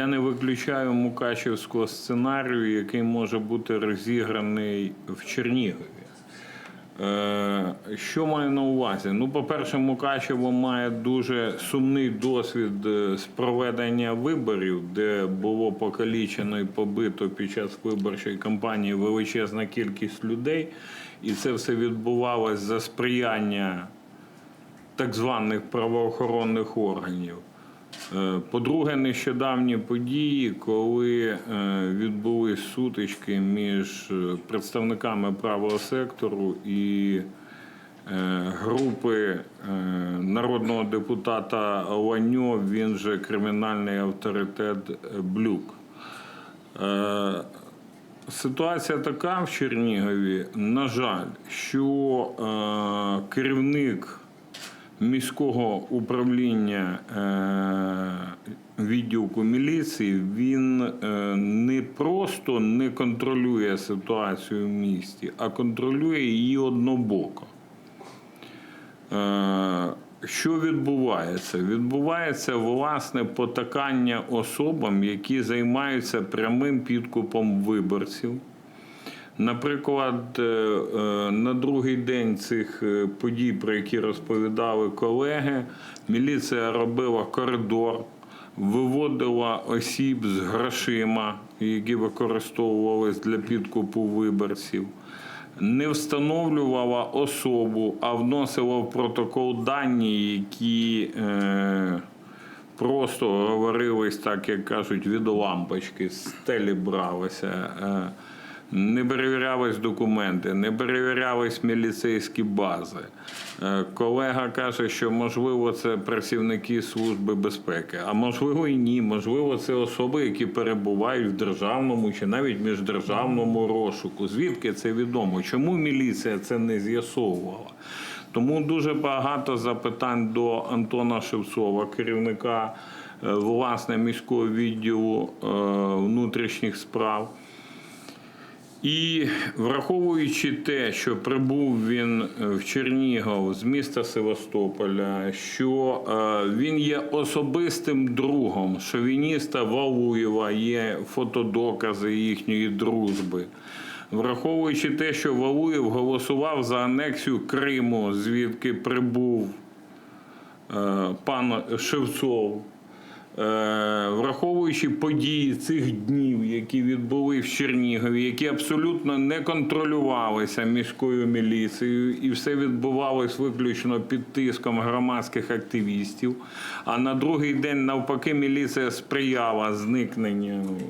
Я не виключаю Мукачівського сценарію, який може бути розіграний в Чернігові. Е, Що маю на увазі? Ну, по-перше, Мукачево має дуже сумний досвід е, з проведення виборів, де було покалічено і побито під час виборчої кампанії величезна кількість людей, і це все відбувалось за сприяння так званих правоохоронних органів. Е, По-друге, нещодавні події, коли е, відбулись сутички між е, представниками правого сектору і групи народного депутата Ланьо, він же кримінальний авторитет Блюк. Ситуація така в Чернігові, на жаль, що керівник міського управління е, відділку міліції він е, не просто не контролює ситуацію в місті, а контролює її однобоко. Е, Що відбувається? Відбувається власне потакання особам, які займаються прямим підкупом виборців. Наприклад, е, е, на другий день цих е, подій, про які розповідали колеги, міліція робила коридор, виводила осіб з грошима, які використовувалися для підкупу виборців, не встановлювала особу, а вносила в протокол дані, які е, просто говорились, так як кажуть, від лампочки, з стелі бралися. Не перевірялись документи, не перевірялись міліцейські бази. Е, Колега каже, що можливо це працівники Служби безпеки, а можливо і ні. Можливо, це особи, які перебувають в державному чи навіть міждержавному розшуку. Звідки це відомо? Чому міліція це не з'ясовувала? Тому дуже багато запитань до Антона Шевцова, керівника е, власне міського відділу е, внутрішніх справ. І враховуючи те, що прибув він в Чернігов з міста Севастополя, що е, він є особистим другом шовініста Валуєва, є фотодокази їхньої дружби. Враховуючи те, що Валуєв голосував за анексію Криму, звідки прибув е, пан Шевцов. Е, Враховуючи події цих днів, які відбули в Чернігові, які абсолютно не контролювалися міською міліцією, і все відбувалось виключно під тиском громадських активістів. А на другий день, навпаки, міліція сприяла зникненню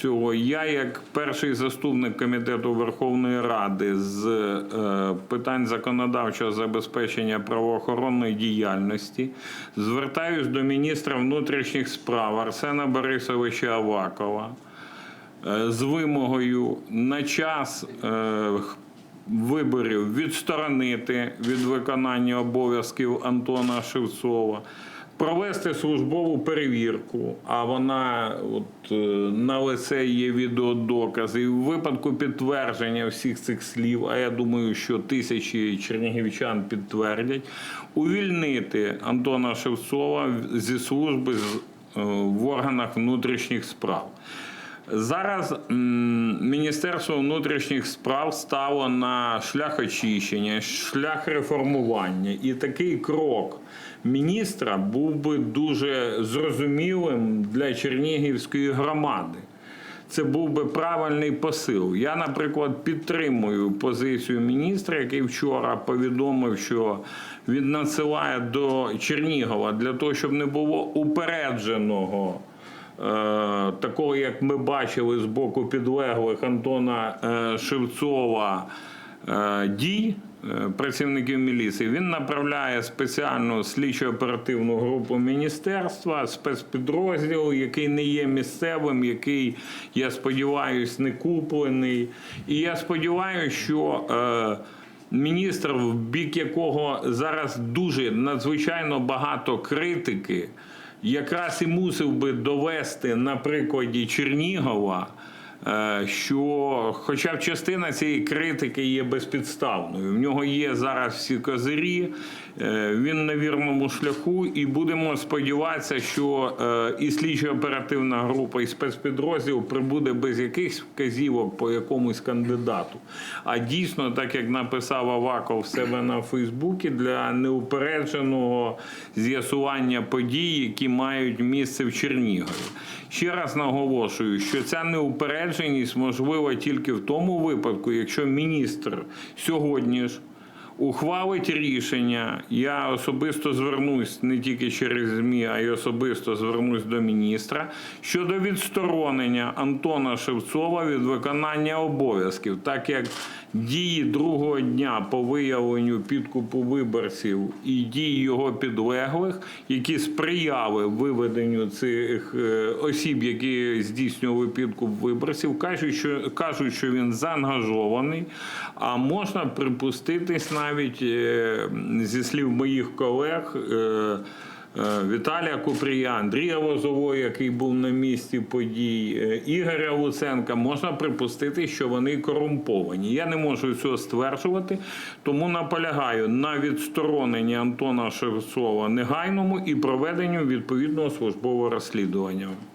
цього. Я, як перший заступник комітету Верховної Ради з е, питань законодавчого забезпечення правоохоронної діяльності, звертаюсь до міністра внутрішніх справ Арсена Борисовича Авакова е, з вимогою на час е, виборів відсторонити від виконання обов'язків Антона Шевцова. Провести службову перевірку, а вона от, е, на лице є відеодокази. В випадку підтвердження всіх цих слів, а я думаю, що тисячі чернігівчан підтвердять, увільнити Антона Шевцова зі служби е, в органах внутрішніх справ. Зараз Міністерство внутрішніх справ стало на шлях очищення, шлях реформування. І такий крок міністра був би дуже зрозумілим для Чернігівської громади. Це був би правильний посил. Я, наприклад, підтримую позицію міністра, який вчора повідомив, що він надсилає до Чернігова для того, щоб не було упередженого. Е, Такого, як ми бачили з боку підлеглих Антона е, Шевцова е, дій працівників міліції, він направляє спеціальну слідчо-оперативну групу міністерства, спецпідрозділ, який не є місцевим, який, я сподіваюся, не куплений. І я сподіваюся, що. Міністр, в бік якого зараз дуже надзвичайно багато критики, якраз і мусив би довести на прикладі Чернігова що, хоча б частина цієї критики є безпідставною, в нього є зараз всі козирі, е, він на вірному шляху, і будемо сподіватися, що е, і слідчо-оперативна група, і спецпідрозділ прибуде без якихось вказівок по якомусь кандидату. А дійсно, так як написав Аваков в себе на Фейсбуці, для неупередженого з'ясування подій, які мають місце в Чернігові. Ще раз наголошую, що ця неупередженість можлива тільки в тому випадку, якщо міністр сьогодні ж ухвалить рішення. Я особисто звернусь не тільки через ЗМІ, а й особисто звернусь до міністра щодо відсторонення Антона Шевцова від виконання обов'язків, так як дії другого дня по виявленню підкупу виборців і дії його підлеглих, які сприяли виведенню цих е, осіб, які здійснювали підкуп виборців, кажуть, що кажуть, що він заангажований. А можна припуститись навіть е, зі слів моїх колег. е, е, Віталія Купрія, Андрія Лозового, який був на місці подій, Ігоря Луценка, можна припустити, що вони корумповані. Я не можу цього стверджувати, тому наполягаю на відстороненні Антона Шевцова негайному і проведенню відповідного службового розслідування.